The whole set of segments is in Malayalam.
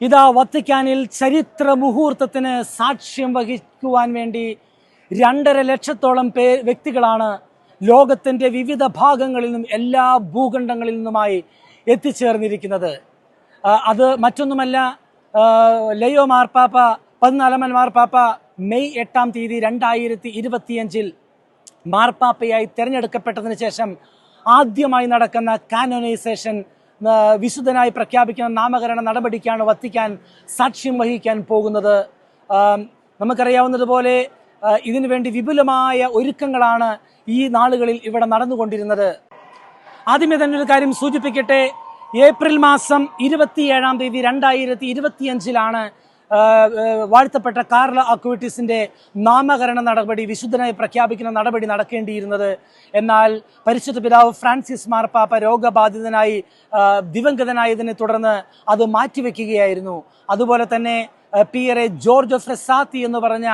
ഇതാ വത്തിക്കാനിൽ ചരിത്ര മുഹൂർത്തത്തിന് സാക്ഷ്യം വഹിക്കുവാൻ വേണ്ടി രണ്ടര ലക്ഷത്തോളം പേ വ്യക്തികളാണ് ലോകത്തിന്റെ വിവിധ ഭാഗങ്ങളിൽ നിന്നും എല്ലാ ഭൂഖണ്ഡങ്ങളിൽ നിന്നുമായി എത്തിച്ചേർന്നിരിക്കുന്നത്. അത് മറ്റൊന്നുമല്ല ലയോ മാർപ്പാപ്പ പതിനാലമ്മൻ മാർപ്പാപ്പ മെയ് എട്ടാം തീയതി രണ്ടായിരത്തി ഇരുപത്തിയഞ്ചിൽ മാർപ്പാപ്പയായി തിരഞ്ഞെടുക്കപ്പെട്ടതിന് ശേഷം ആദ്യമായി നടക്കുന്ന കാനോനൈസേഷൻ ആ, വിശുദ്ധനായി പ്രഖ്യാപിക്കുന്ന നാമകരണ നടപടിക്കാണ് വത്തിക്കാൻ സാക്ഷ്യം വഹിക്കാൻ പോകുന്നത്. നമുക്കറിയാവുന്നതുപോലെ ഇതിനു വേണ്ടി വിപുലമായ ഒരുക്കങ്ങളാണ് ഈ നാളുകളിൽ ഇവിടെ നടന്നുകൊണ്ടിരുന്നത്. ആദ്യമേ തന്നെ ഒരു കാര്യം സൂചിപ്പിക്കട്ടെ. ഏപ്രിൽ മാസം ഇരുപത്തിയേഴാം തീയതി രണ്ടായിരത്തി ഇരുപത്തിയഞ്ചിലാണ് വാഴ്ത്തപ്പെട്ട കാർല അക്വിറ്റിസിന്റെ നാമകരണ നടപടി വിശുദ്ധനായി പ്രഖ്യാപിക്കുന്ന നടപടി നടക്കേണ്ടിയിരുന്നത്. എന്നാൽ പരിശുദ്ധ പിതാവ് ഫ്രാൻസിസ് മാർപ്പാപ്പ രോഗബാധിതനായി ദിവംഗതനായതിനെ തുടർന്ന് അത് മാറ്റിവെക്കുകയായിരുന്നു. അതുപോലെ തന്നെ പിയറെ ജോർജ് ഫ്രെസാത്തി എന്ന് പറഞ്ഞ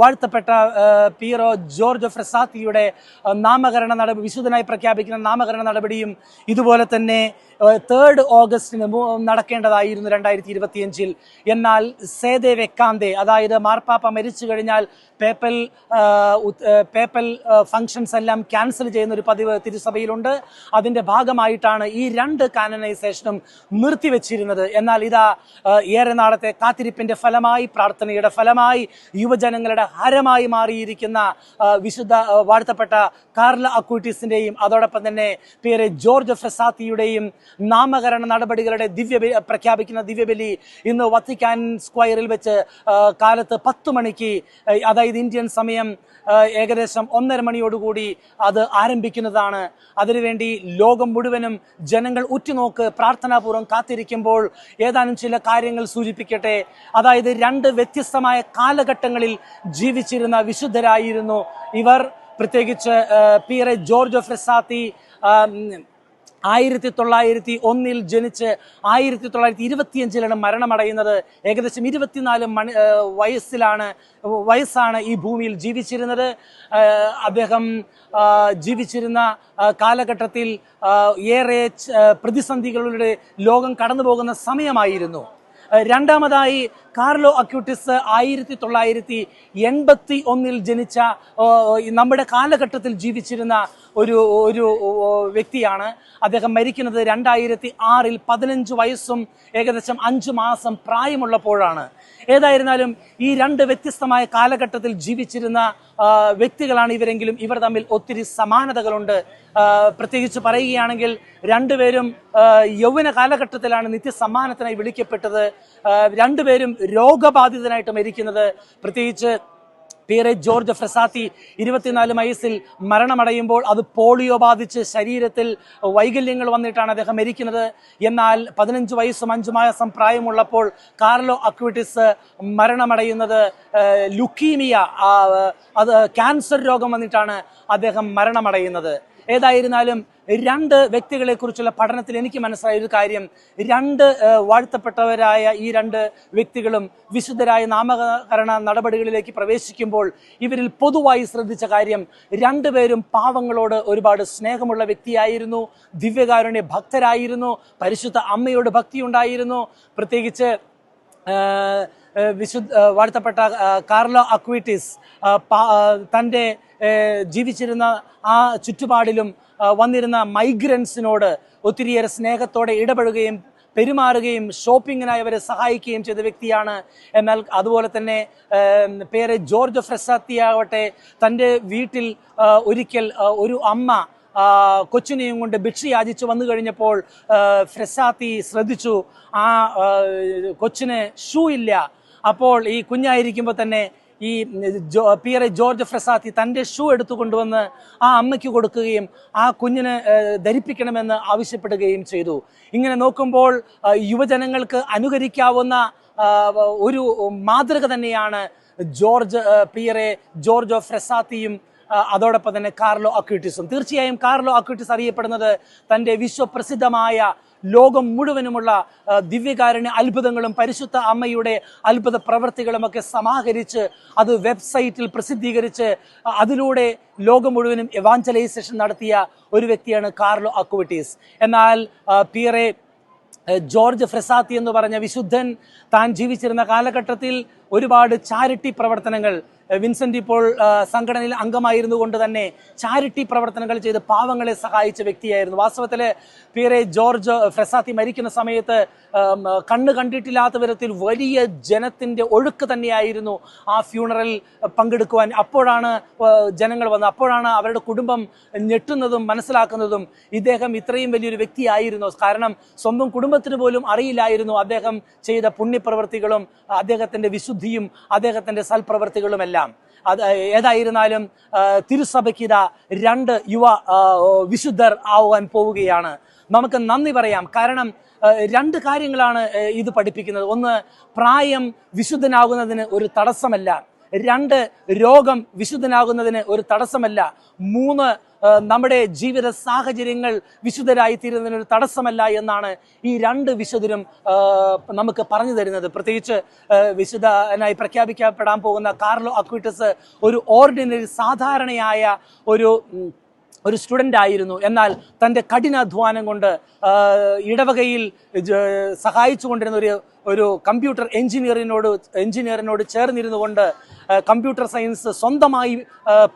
വാഴ്ത്തപ്പെട്ട പീറോ ജോർജ് ഫ്രസാത്തിയുടെ നാമകരണ നടപടി വിശുദ്ധനായി പ്രഖ്യാപിക്കുന്ന നാമകരണ നടപടിയും ഇതുപോലെ തന്നെ തേർഡ് ഓഗസ്റ്റിന് നടക്കേണ്ടതായിരുന്നു രണ്ടായിരത്തി ഇരുപത്തിയഞ്ചിൽ എന്നാൽ സേതെ വെക്കാന്തെ അതായത് മാർപ്പാപ്പ മരിച്ചു കഴിഞ്ഞാൽ പേപ്പൽ പേപ്പൽ ഫങ്ഷൻസ് എല്ലാം ക്യാൻസൽ ചെയ്യുന്ന ഒരു പതിവ് തിരുസഭയിലുണ്ട്. അതിന്റെ ഭാഗമായിട്ടാണ് ഈ രണ്ട് കാനനൈസേഷനും നിർത്തിവെച്ചിരുന്നത്. എന്നാൽ ഇതാ ഏറെ നാളത്തെ കാത്തിരിപ്പിന്റെ ഫലമായി പ്രാർത്ഥനയുടെ ഫലമായി യുവജനങ്ങളുടെ ഹരമായി മാറിയിരിക്കുന്ന വിശുദ്ധ വാഴ്ത്തപ്പെട്ട കാർല അക്കൂട്ടീസിന്റെയും അതോടൊപ്പം തന്നെ പേര് ജോർജ് ഫ്രസാത്തിയുടെയും നാമകരണ നടപടികളുടെ ദിവ്യ പ്രഖ്യാപിക്കുന്ന ദിവ്യബലി ഇന്ന് വത്തിക്കാൻ സ്ക്വയറിൽ വെച്ച് കാലത്ത് പത്ത് മണിക്ക് അതായത് ഇന്ത്യൻ സമയം ഏകദേശം ഒന്നര മണിയോടുകൂടി അത് ആരംഭിക്കുന്നതാണ്. അതിനുവേണ്ടി ലോകം മുഴുവനും ജനങ്ങൾ ഉറ്റുനോക്ക് പ്രാർത്ഥനാപൂർവം കാത്തിരിക്കുമ്പോൾ ഏതാനും ചില കാര്യങ്ങൾ സൂചിപ്പിക്കട്ടെ. അതായത് രണ്ട് വ്യത്യസ്തമായ കാലഘട്ടങ്ങളിൽ ജീവിച്ചിരുന്ന വിശുദ്ധരായിരുന്നു. ഇവർ പ്രത്യേകിച്ച് പി എ ജോർജ് ഫ്രെസാത്തി ആയിരത്തി തൊള്ളായിരത്തി ഒന്നിൽ ജനിച്ച് ആയിരത്തി തൊള്ളായിരത്തി ഇരുപത്തിയഞ്ചിലാണ് മരണമടയുന്നത്. ഏകദേശം ഇരുപത്തിനാല് മണി വയസ്സിലാണ് വയസ്സാണ് ഈ ഭൂമിയിൽ ജീവിച്ചിരുന്നത്. അദ്ദേഹം ജീവിച്ചിരുന്ന കാലഘട്ടത്തിൽ ഏറെ പ്രതിസന്ധികളുടെ ലോകം കടന്നു പോകുന്ന സമയമായിരുന്നു രണ്ടാമതായി കാർലോ അക്യൂട്ടിസ് ആയിരത്തി തൊള്ളായിരത്തി എൺപത്തി ഒന്നിൽ ജനിച്ച നമ്മുടെ കാലഘട്ടത്തിൽ ജീവിച്ചിരുന്ന ഒരു ഒരു വ്യക്തിയാണ്. അദ്ദേഹം മരിക്കുന്നത് രണ്ടായിരത്തി ആറിൽ പതിനഞ്ച് വയസ്സും ഏകദേശം അഞ്ച് മാസം പ്രായമുള്ളപ്പോഴാണ്. ഏതായിരുന്നാലും ഈ രണ്ട് വ്യത്യസ്തമായ കാലഘട്ടത്തിൽ ജീവിച്ചിരുന്ന വ്യക്തികളാണ് ഇവരെങ്കിലും. ഇവർ തമ്മിൽ ഒത്തിരി സമാനതകളുണ്ട്. പ്രത്യേകിച്ച് പറയുകയാണെങ്കിൽ രണ്ടുപേരും യൗവന കാലഘട്ടത്തിലാണ് നിത്യസമ്മാനത്തിനായി വിളിക്കപ്പെട്ടത്. രണ്ടുപേരും രോഗബാധിതനായിട്ട് മരിക്കുന്നത്. പ്രത്യേകിച്ച് പീറെ ജോർജ് ഫ്രസാത്തി ഇരുപത്തിനാല് വയസ്സിൽ മരണമടയുമ്പോൾ അത് പോളിയോ ബാധിച്ച് ശരീരത്തിൽ വൈകല്യങ്ങൾ വന്നിട്ടാണ് അദ്ദേഹം മരിക്കുന്നത്. എന്നാൽ പതിനഞ്ച് വയസ്സും അഞ്ചു മാസം പ്രായമുള്ളപ്പോൾ കാർലോ അക്വിറ്റിസ് മരണമടയുന്നത് ലുക്കീമിയ അത് ക്യാൻസർ രോഗം വന്നിട്ടാണ് അദ്ദേഹം മരണമടയുന്നത്. ഏതായിരുന്നാലും രണ്ട് വ്യക്തികളെ കുറിച്ചുള്ള പഠനത്തിൽ എനിക്ക് മനസ്സിലായ ഒരു കാര്യം. രണ്ട് വാഴ്ത്തപ്പെട്ടവരായ ഈ രണ്ട് വ്യക്തികളും വിശുദ്ധരായ നാമകരണ നടപടികളിലേക്ക് പ്രവേശിക്കുമ്പോൾ ഇവരിൽ പൊതുവായി ശ്രദ്ധിച്ച കാര്യം രണ്ടുപേരും പാവങ്ങളോട് ഒരുപാട് സ്നേഹമുള്ള വ്യക്തിയായിരുന്നു ദിവ്യകാരുണ്യ ഭക്തരായിരുന്നു പരിശുദ്ധ അമ്മയോട് ഭക്തിയുണ്ടായിരുന്നു. പ്രത്യേകിച്ച് ഏഹ് ഏഹ് വിശുദ്ധ വാഴ്ത്തപ്പെട്ട കാർലോ അക്വിറ്റിസ് തന്റെ ജീവിച്ചിരുന്ന ആ ചുറ്റുപാടിലും വന്നിരുന്ന മൈഗ്രൻസിനോട് ഒത്തിരിയേറെ സ്നേഹത്തോടെ ഇടപെടുകയും പെരുമാറുകയും ഷോപ്പിങ്ങിനായി അവരെ സഹായിക്കുകയും ചെയ്ത വ്യക്തിയാണ്. എന്നാൽ അതുപോലെ തന്നെ പേര് ജോർജ് ഫ്രെസാത്തിയാവട്ടെ തന്റെ വീട്ടിൽ ഒരിക്കൽ ഒരു അമ്മ കൊച്ചിനെയും കൊണ്ട് ഭിക്ഷ യാചിച്ചു വന്നു കഴിഞ്ഞപ്പോൾ ഫ്രസാത്തി ഫ്രെസാത്തി ശ്രദ്ധിച്ചു. ആ, കൊച്ചിന് ഷൂ ഇല്ല. അപ്പോൾ ഈ കുഞ്ഞായിരിക്കുമ്പോൾ തന്നെ ഈ ജോ പിയറെ ജോർജ് ഫ്രസാത്തി തന്റെ ഷൂ എടുത്തു കൊണ്ടുവന്ന് ആ അമ്മയ്ക്ക് കൊടുക്കുകയും ആ കുഞ്ഞിന് ധരിപ്പിക്കണമെന്ന് ആവശ്യപ്പെടുകയും ചെയ്തു. ഇങ്ങനെ നോക്കുമ്പോൾ യുവജനങ്ങൾക്ക് അനുകരിക്കാവുന്ന ഒരു മാതൃക തന്നെയാണ് ജോർജ് പിയറെ ജോർജ് ഫ്രസാത്തിയും അതോടൊപ്പം തന്നെ കാർലോ അക്യൂട്ടിസും. തീർച്ചയായും കാർലോ അക്യൂട്ടിസ് അറിയപ്പെടുന്നത് തന്റെ വിശ്വപ്രസിദ്ധമായ ലോകം മുഴുവനുമുള്ള ദിവ്യകാരണ അത്ഭുതങ്ങളും പരിശുദ്ധ അമ്മയുടെ അത്ഭുത പ്രവൃത്തികളുമൊക്കെ സമാഹരിച്ച് അത് വെബ്സൈറ്റിൽ പ്രസിദ്ധീകരിച്ച് അതിലൂടെ ലോകം മുഴുവനും എവാഞ്ചലൈസേഷൻ നടത്തിയ ഒരു വ്യക്തിയാണ് കാർലോ അക്വിറ്റീസ് എന്നാൽ പിയറെ ജോർജ് ഫ്രെസാത്തി എന്ന് പറഞ്ഞ വിശുദ്ധൻ താൻ ജീവിച്ചിരുന്ന കാലഘട്ടത്തിൽ ഒരുപാട് ചാരിറ്റി പ്രവർത്തനങ്ങൾ വിൻസെന്റ് ഇപ്പോൾ സംഘടനയിൽ അംഗമായിരുന്നു കൊണ്ട് തന്നെ ചാരിറ്റി പ്രവർത്തനങ്ങൾ ചെയ്ത് പാവങ്ങളെ സഹായിച്ച വ്യക്തിയായിരുന്നു. വാസ്തവത്തിൽ പിയറെ ജോർജ് ഫ്രസാത്തി മരിക്കുന്ന സമയത്ത് കണ്ണ് കണ്ടിട്ടില്ലാത്ത വിധത്തിൽ വലിയ ജനത്തിന്റെ ഒഴുക്ക് തന്നെയായിരുന്നു ആ ഫ്യൂണറൽ പങ്കെടുക്കുവാൻ. അപ്പോഴാണ് ജനങ്ങൾ വന്നത്. അപ്പോഴാണ് അവരുടെ കുടുംബം ഞെട്ടുന്നതും മനസ്സിലാക്കുന്നതും ഇദ്ദേഹം ഇത്രയും വലിയൊരു വ്യക്തിയായിരുന്നു. കാരണം സ്വന്തം കുടുംബത്തിന് പോലും അറിയില്ലായിരുന്നു അദ്ദേഹം ചെയ്ത പുണ്യപ്രവൃത്തികളും അദ്ദേഹത്തിന്റെ വിശുദ്ധിയും അദ്ദേഹത്തിന്റെ സൽപ്രവർത്തികളുമെല്ലാം. അത് ഏതായിരുന്നാലും തിരുസഭയ്ക്ക് ഇതാ രണ്ട് യുവ വിശുദ്ധർ ആവാൻ പോവുകയാണ്. നമുക്ക് നന്ദി പറയാം. കാരണം രണ്ട് കാര്യങ്ങളാണ് ഇത് പഠിപ്പിക്കുന്നത്. ഒന്ന് പ്രായം വിശുദ്ധനാകുന്നതിന് ഒരു തടസ്സമല്ല. രണ്ട് രോഗം വിശുദ്ധനാകുന്നതിന് ഒരു തടസ്സമല്ല. മൂന്ന് നമ്മുടെ ജീവിത സാഹചര്യങ്ങൾ വിശുദ്ധരായി തീരുന്നതിന് ഒരു തടസ്സമല്ല എന്നാണ് ഈ രണ്ട് വിശുദ്ധരും നമുക്ക് പറഞ്ഞു തരുന്നത്. പ്രത്യേകിച്ച് വിശുദ്ധനായി പ്രഖ്യാപിക്കപ്പെടാൻ പോകുന്ന കാർലോ അക്വിറ്റസ് ഒരു ഓർഡിനറി സാധാരണയായ ഒരു ഒരു സ്റ്റുഡന്റ് ആയിരുന്നു. എന്നാൽ തന്റെ കഠിനാധ്വാനം കൊണ്ട് ഇടവകയിൽ സഹായിച്ചു കൊണ്ടിരുന്ന ഒരു ഒരു കമ്പ്യൂട്ടർ എഞ്ചിനീയറിനോട് എഞ്ചിനീയറിനോട് ചേർന്നിരുന്നു കൊണ്ട് കമ്പ്യൂട്ടർ സയൻസ് സ്വന്തമായി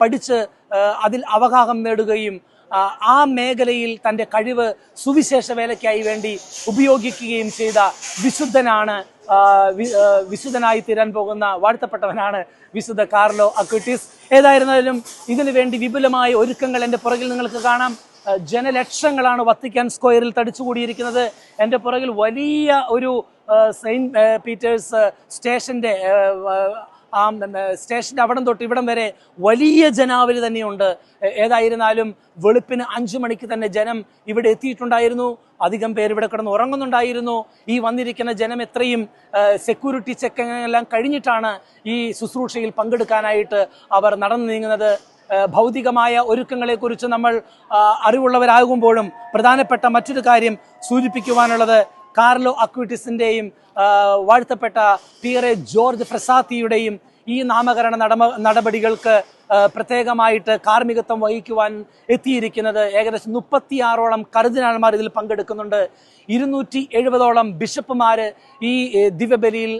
പഠിച്ച് അതിൽ അവഗാഹം നേടുകയും ആ, മേഖലയിൽ തന്റെ കഴിവ് സുവിശേഷ വേലയ്ക്കായി വേണ്ടി ഉപയോഗിക്കുകയും ചെയ്ത വിശുദ്ധനാണ് വിശുദ്ധനായി തീരാൻ പോകുന്ന വാഴ്ത്തപ്പെട്ടവനാണ് വിശുദ്ധ കാർലോ അക്വിറ്റീസ് ഏതായിരുന്നാലും ഇതിനു വേണ്ടി വിപുലമായ ഒരുക്കങ്ങൾ എന്റെ പുറകിൽ നിങ്ങൾക്ക് കാണാം. ജനലക്ഷങ്ങളാണ് വത്തിക്കാൻ സ്ക്വയറിൽ തടിച്ചുകൂടിയിരിക്കുന്നത്. എന്റെ പുറകിൽ വലിയ ഒരു സെയിന്റ് പീറ്റേഴ്സ് സ്റ്റേഷന്റെ ആ, സ്റ്റേഷന്റെ അവിടം തൊട്ട് ഇവിടം വരെ വലിയ ജനാവലി തന്നെയുണ്ട്. ഏതായിരുന്നാലും വെളുപ്പിന് അഞ്ചു മണിക്ക് തന്നെ ജനം ഇവിടെ എത്തിയിട്ടുണ്ടായിരുന്നു. അധികം പേര് ഇവിടെ കിടന്ന് ഉറങ്ങുന്നുണ്ടായിരുന്നു. ഈ വന്നിരിക്കുന്ന ജനം എത്രയും സെക്യൂരിറ്റി ചെക്കിംഗ് എല്ലാം കഴിഞ്ഞിട്ടാണ് ഈ ശുശ്രൂഷയിൽ പങ്കെടുക്കാനായിട്ട് അവർ നടന്നു നീങ്ങുന്നത്. ഭൗതികമായ ഒരുക്കങ്ങളെക്കുറിച്ച് നമ്മൾ അറിവുള്ളവരാകുമ്പോഴും പ്രധാനപ്പെട്ട മറ്റൊരു കാര്യം സൂചിപ്പിക്കുവാനുള്ളത് കാർലോ അക്വിറ്റിസിന്റെയും വാഴ്ത്തപ്പെട്ട പിയറെ ജോർജ് ഫ്രസാത്തിയുടെയും ഈ നാമകരണ നടമ നടപടികൾക്ക് പ്രത്യേകമായിട്ട് കാർമ്മികത്വം വഹിക്കുവാൻ എത്തിയിരിക്കുന്നത് ഏകദേശം മുപ്പത്തിയാറോളം കർദിനാൾമാർ ഇതിൽ പങ്കെടുക്കുന്നുണ്ട്. ഇരുന്നൂറ്റി എഴുപതോളം ബിഷപ്പുമാർ ഈ ദിവ്യബലിയിൽ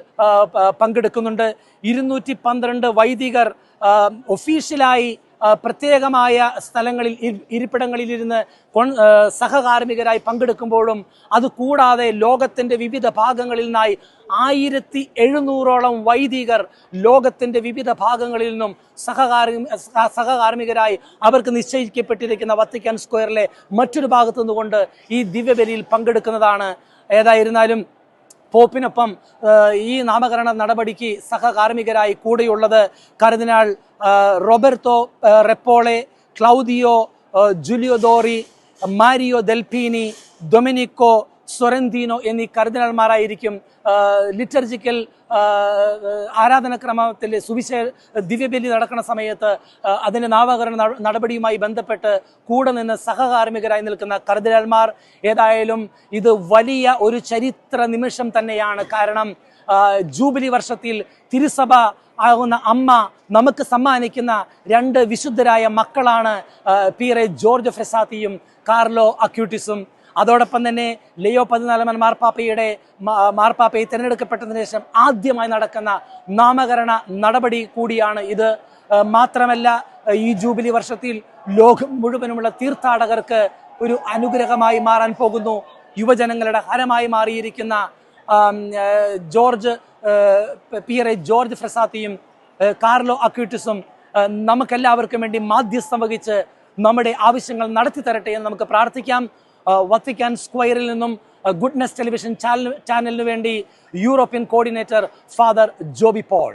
പങ്കെടുക്കുന്നുണ്ട്. ഇരുന്നൂറ്റി പന്ത്രണ്ട് വൈദികർ ഒഫീഷ്യലായി പ്രത്യേകമായ സ്ഥലങ്ങളിൽ ഇരി- ഇരിപ്പിടങ്ങളിലിരുന്ന് കൊൺ സഹകാർമികരായി പങ്കെടുക്കുമ്പോഴും അതുകൂടാതെ ലോകത്തിന്റെ വിവിധ ഭാഗങ്ങളിൽ നിന്നായി ആയിരത്തി എഴുന്നൂറോളം വൈദികർ ലോകത്തിന്റെ വിവിധ ഭാഗങ്ങളിൽ നിന്നും സഹകാർമി സഹകാർമികരായി അവർക്ക് നിശ്ചയിക്കപ്പെട്ടിരിക്കുന്ന വത്തിക്കാൻ സ്ക്വയറിലെ മറ്റൊരു ഭാഗത്തു നിന്നുകൊണ്ട് ഈ ദിവ്യബലിയിൽ പങ്കെടുക്കുന്നതാണ്. ഏതായിരുന്നാലും പോപ്പിനൊപ്പം ഈ നാമകരണ നടപടിക്ക് സഹകാർമ്മികരായി കൂടെയുള്ളത് കർദിനാൾ ആ, Roberto Repole Claudio Giulio Dori Mario Delpini Domenico Sorrentino എന്നീ കർദിനാൾമാരായിരിക്കും ലിറ്റർജിക്കൽ ആരാധനക്രമത്തിൽ സുവിശേ ദിവ്യബലി നടക്കുന്ന സമയത്ത് അതിന്റെ നാമകരണ നടപടിയുമായി ബന്ധപ്പെട്ട് കൂടെ നിന്ന് സഹകാർമ്മികരായി നിൽക്കുന്ന കർദിനാൾമാർ ഏതായാലും ഇത് വലിയ ഒരു ചരിത്ര നിമിഷം തന്നെയാണ്. കാരണം ജൂബിലി വർഷത്തിൽ തിരുസഭ ആകുന്ന അമ്മ നമുക്ക് സമ്മാനിക്കുന്ന രണ്ട് വിശുദ്ധരായ മക്കളാണ് പി ജോർജ് ഫ്രെസാത്തിയും കാർലോ അക്യൂട്ടിസും. അതോടൊപ്പം തന്നെ ലിയോ പതിനാലാമൻ മാർപ്പാപ്പയുടെ മാർപ്പാപ്പയെ തിരഞ്ഞെടുക്കപ്പെട്ടതിന് ശേഷം ആദ്യമായി നടക്കുന്ന നാമകരണ നടപടി കൂടിയാണ് ഇത്. മാത്രമല്ല ഈ ജൂബിലി വർഷത്തിൽ ലോകം മുഴുവനുമുള്ള തീർത്ഥാടകർക്ക് ഒരു അനുഗ്രഹമായി മാറാൻ പോകുന്നു. യുവജനങ്ങളുടെ ഹരമായി മാറിയിരിക്കുന്ന ജോർജ് പിയറെ ജോർജ് ഫ്രസാത്തിയും കാർലോ അക്യൂട്ടിസും നമുക്കെല്ലാവർക്കും വേണ്ടി മാധ്യസ്ഥം വഹിച്ച് നമ്മുടെ ആവശ്യങ്ങൾ നടത്തി തരട്ടെ എന്ന് നമുക്ക് പ്രാർത്ഥിക്കാം. വത്തിക്കാൻ സ്ക്വയറിൽ നിന്നും ഗുഡ്നെസ് ടെലിവിഷൻ ചാനൽ ചാനലിന് വേണ്ടി European coordinator father Joby Paul.